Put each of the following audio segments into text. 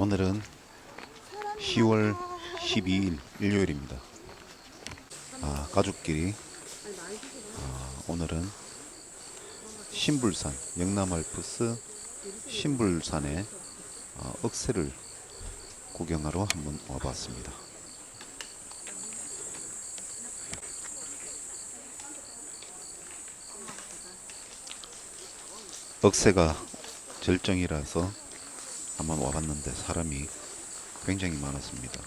오늘은 10월 12일 일요일입니다. 아, 가족끼리 아, 오늘은 신불산 영남알프스 신불산에 어, 억새를 구경하러 한번 와봤습니다. 억새가 절정이라서 한번 와봤는데 사람이 굉장히 많았습니다.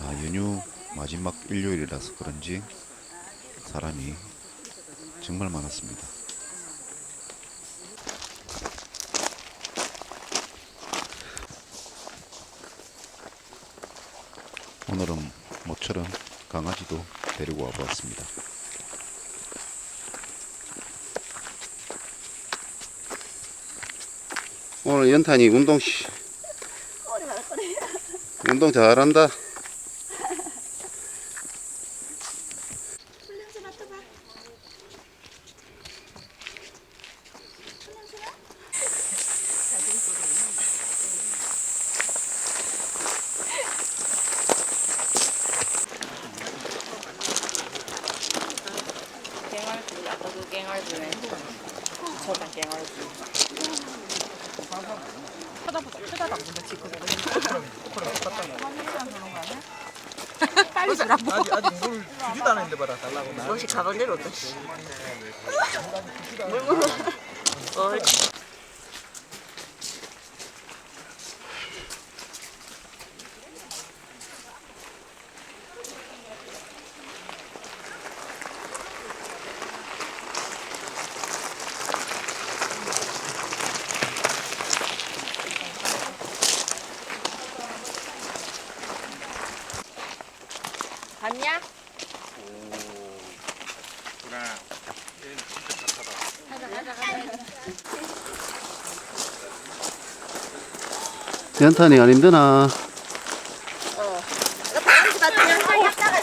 아, 연휴 마지막 일요일이라서 그런지 사람이 정말 많았습니다. 오늘은 모처럼 강아지도 데리고 와보았습니다. 오늘 연탄이 운동 씨 운동 잘한다. 풀냄새 맡아봐. 풀냄새 나? 갱얼주 아까도 갱얼주네 저다 갱얼주 쳐다보자 쳐다봤는데 지금 빨리 주라고 아직 아직 물 주지도 않았는데 봐라 달라고 나. 너시 가방 내려온다 씨. 물 먹어 옳지 봤냐? 연탄이 안 힘드나? 다람쥐 맞지? 약다가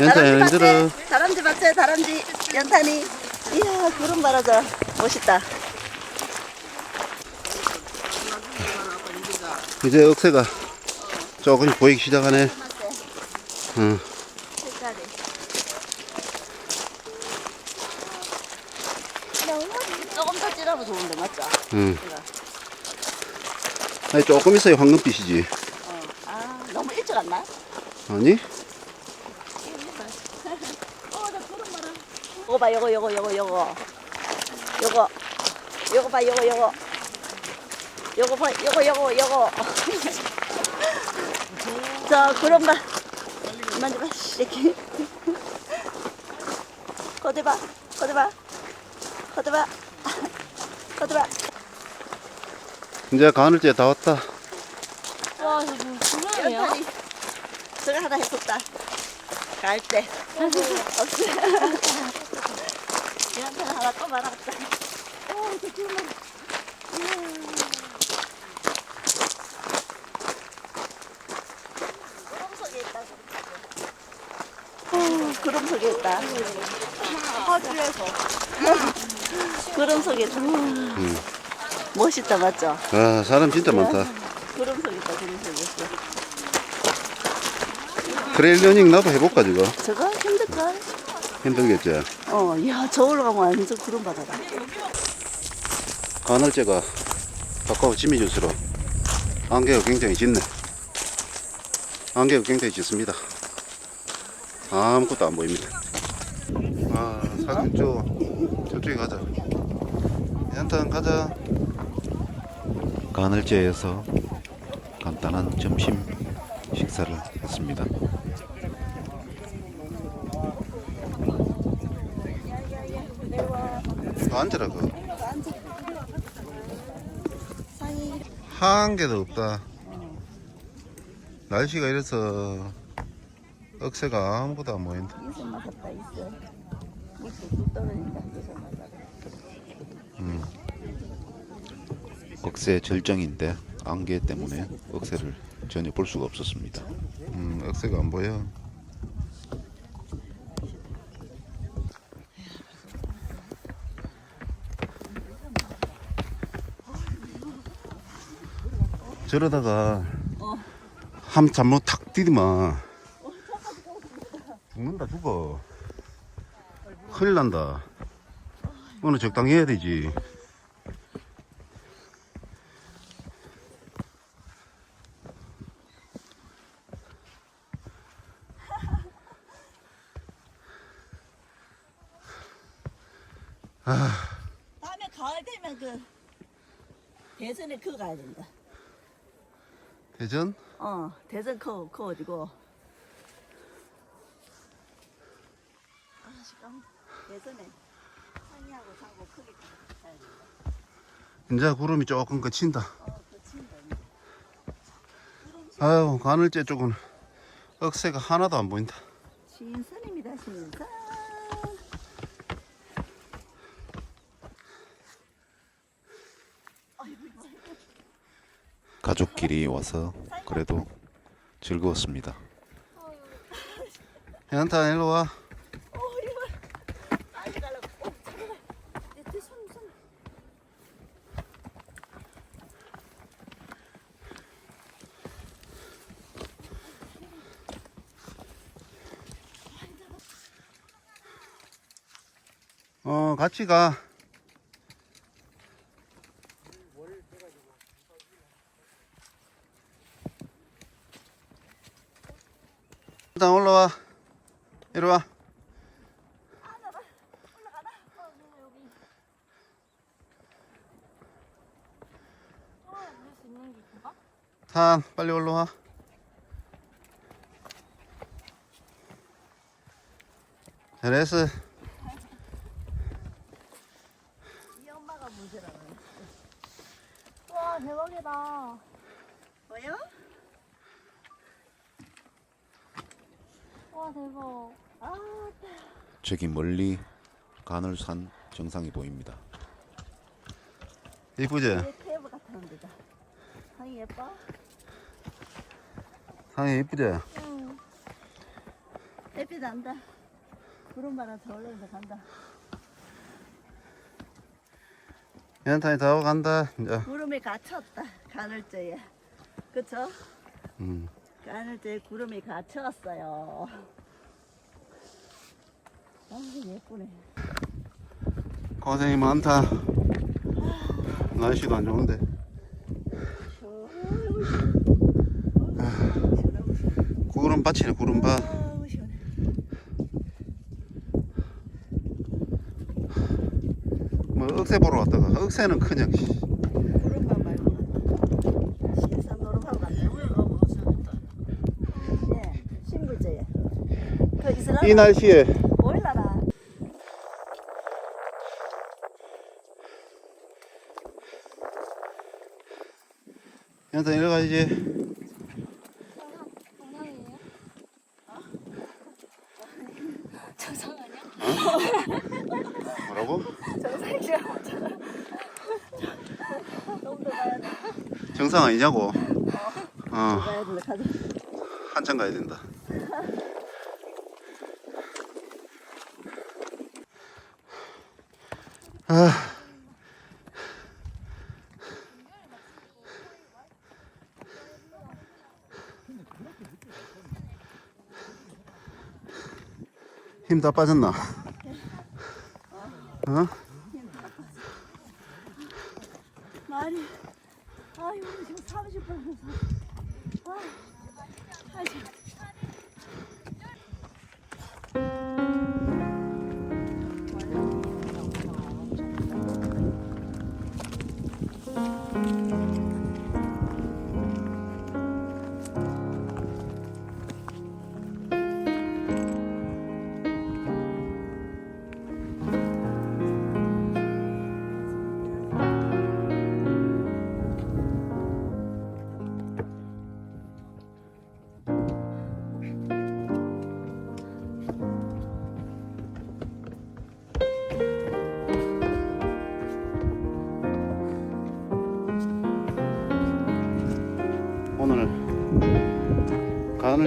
연탄이 안 힘들어. 다람쥐 맞지? 다람쥐 연탄이. 이야 구름 바라자 멋있다. 이제 억새가 조금씩 보이기 시작하네. 응. 색깔이. 조금 더 찌르면 좋은데 맞죠? 응. 아니, 조금 있어야 황금빛이지. 어. 아 너무 일찍 왔나? 아니? 요거 봐 요거 요거 요거 요거 요거 요거 봐 요거 요거 요거 봐 요거 요거 요거 자 그럼 봐 만져봐 이렇게 거들봐 거들봐 거들봐 거들봐 이제 가늘째 다 왔다. 와 이거 불안해요 저거 하나 해줬다. 갈 때. 없어 연탄 하나 또 말았다. 오 잠깐만 구름 속에 있다. 어, 구름 속에 있다. 화주에서 구름 속에 있다 멋있다 맞죠? 아, 사람 진짜 많다. 구름 속에 있다 구름 속에 있어 트레일 러닝 나도 해볼까, 지금? 저거 힘들걸? 힘들겠지? 어, 야, 저울로 가면 완전 구름 바다다. 가늘째가 가까워 지미줄수록 안개가 굉장히 짙네. 안개가 굉장히 짙습니다. 아무것도 안 보입니다. 아, 사진 저, 저쪽에 가자. 연탄 가자. 가늘째에서 간단한 점심 식사를 했습니다. 앉으라, 그. 한 개도 없다. 날씨가 이래서 억새가 아무것도 안 보인다. 있어. 밑에 뚝 떨어진다, 인생 맞았다. 억새 절정인데 안개 때문에 억새를 전혀 볼 수가 없었습니다. 음, 억새가 안 보여. 저러다가 어. 함 잘못 탁 디디면 죽는다 죽어 큰일 난다 오늘 적당히 해야 되지 다음에 가을 되면 그 대선에 그거 가야 된다. 대전 어, 대선 커, 커가지고. 아, 시간. 대선에 상이하고 상고 크게 가야 된다. 이제 구름이 조금 그친다 어, 그 친다. 아유 가늘째 쪽은 억새가 하나도 안 보인다 신선입니다, 신선. 가족끼리 와서 그래도 즐거웠습니다. 현타 일로 와. 어, 같이 가 일단 올라와 이리 와? 탄 빨리 올라와 잘했어 이 엄마가 문제라고. 와 대박이다. 뭐요? 와 대박. 아, 저기 멀리 간헐산 정상이 보입니다 이쁘지? 얘 테이블 같은 데다. 상이 예뻐? 상이 이쁘지? 응. 햇빛 난다. 구름 바람 저 올라오면서 간다. 연탄이 다 간다 이제 구름에 갇혔다. 가늘재에. 그쵸? 음. 가늘재에 구름이 갇혔어요. 아, 예쁘네. 고생이 많다 날씨도 안 좋은데 구름 밭이네 구름 밭 아우, 시원해. 뭐 억새 보러 왔다가 억새는 그냥 씨. 구름만 말고. 신선 노름하고 갔네. 예, 신불재에. 그 이슬람 이 날씨에 보일라라. 연탄 이리 가야지 정상 아니야? 뭐라고? 정상이야 가야 돼. 정상 아니냐고 어 가야 돼. 가자. 한참 가야 된다 아 힘 다 빠졌나? 어? 많이. 아유 지금 30분. 아, 아이,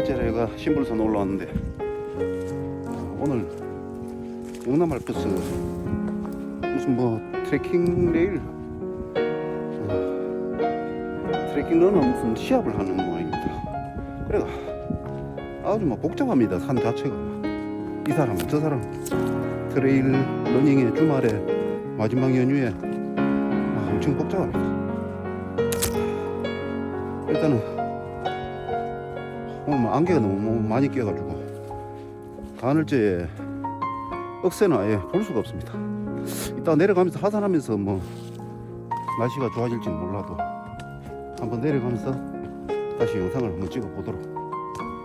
가늘제래가 신불선 올라왔는데 아, 오늘 영남 알프스 무슨 뭐 트레킹 레일 어, 트레킹러는 무슨 시합을 하는 모양입니다. 그래가 아주 뭐 복잡합니다. 산 자체가 이 사람 저 사람 트레일 러닝의 주말에 마지막 연휴에 아, 엄청 복잡합니다. 일단은 오늘 뭐 안개가 너무 많이 껴가지고 가늘제에 억새는 아예 볼 수가 없습니다. 이따 내려가면서 하산하면서 뭐 날씨가 좋아질지는 몰라도 한번 내려가면서 다시 영상을 한번 찍어 보도록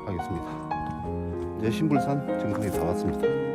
하겠습니다. 이제 신불산 정상에 다 왔습니다.